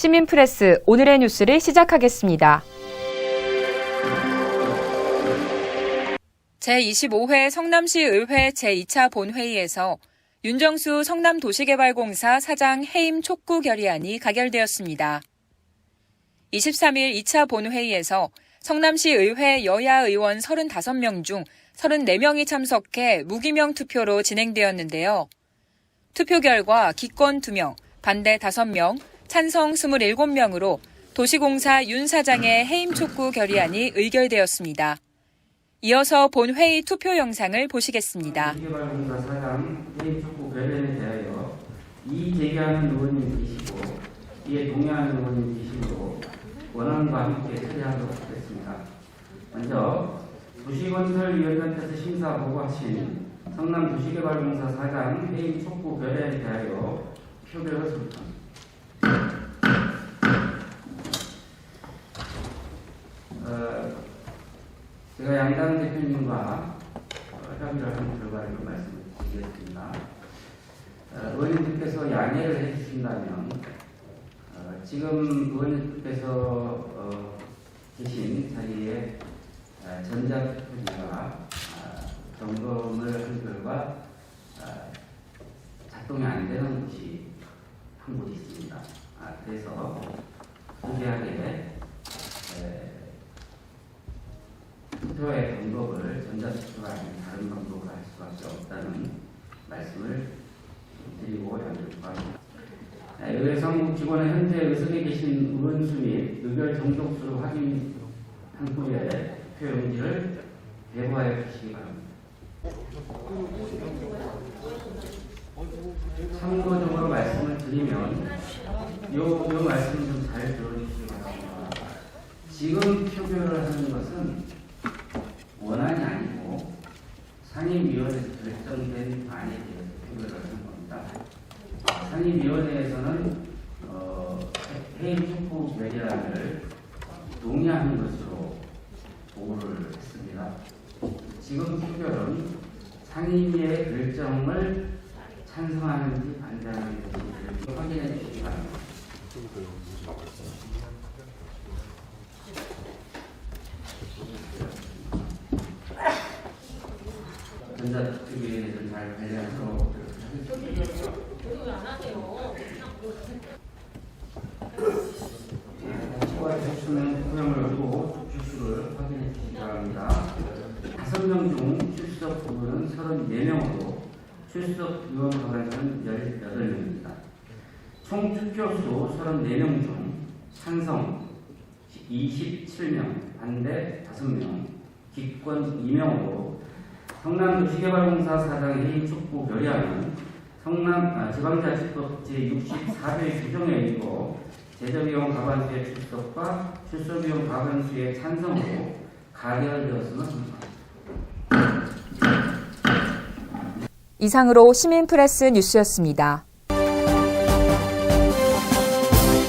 시민프레스 오늘의 뉴스를 시작하겠습니다. 제25회 성남시 의회 제2차 본회의에서 윤정수 성남도시개발공사 사장 해임 촉구 결의안이 가결되었습니다. 23일 2차 본회의에서 성남시 의회 여야 의원 35명 중 34명이 참석해 무기명 투표로 진행되었는데요. 투표 결과 기권 2명, 반대 5명, 찬성 27명으로 도시공사 윤 사장의 해임 촉구 결의안이 의결되었습니다. 이어서 본회의 투표 영상을 보시겠습니다. 먼저 도시건설위원회께서 심사 보고하신 성남 도시개발공사 사장 해임 촉구 결의안에 대하여 표결을 선포합니다. 어, 제가 양당 대표님과 어, 협의를 한 결과를 좀 말씀을 드리겠습니다. 어, 의원님들께서 양해를 해주신다면 어, 지금 의원님들께서 어, 계신 자리에 어, 전자투표기가 어, 점검을 한 결과 어, 작동이 안 되는 곳이 한 곳이 있습니다. 아, 그래서 소개하게 에, 투표의 방법을 전자투표가 아닌 다른 방법으로 할 수밖에 없다는 말씀을 드리고 양해를 구합니다. 네, 의회 사무국직원의 현재 의석에 계신 의원수 및 의결 정족수를 확인한 후에 투표 용지를 배부하여 주시기 바랍니다. 참고적으로 말씀을 드리면 요, 요 말씀 좀 잘 들어주시기 바랍니다. 지금 표결을 하는 것은 원안이 아니고 상임위원회에서 결정된 안에 대해서 표결을 하는 겁니다. 상임위원회에서는 어, 해임 촉구 결의안을 동의하는 것으로 보고를 했습니다. 지금 표결은 상임위의 결정을 찬성하는지 반대하는지 확인해 주시기 바랍니다. 전자투표기에 좀잘 관리하도록 추가해 주시면 투표용을 두고 주수를 확인해 주시기 바랍니다. 다섯 명중 출석 부분은 34명으로 출석 의원 가관수는 18명입니다. 총 투표수 34명 중 찬성 27명, 반대 5명, 기권 2명으로 성남도시개발공사 사장 해임 촉구 결의안은 성남 아, 지방자치법 제64회 규정에 의거 제적위원 과반수의 출석과 출석위원 과반수의 찬성으로 가결되었으면. 이상으로 시민프레스 뉴스였습니다.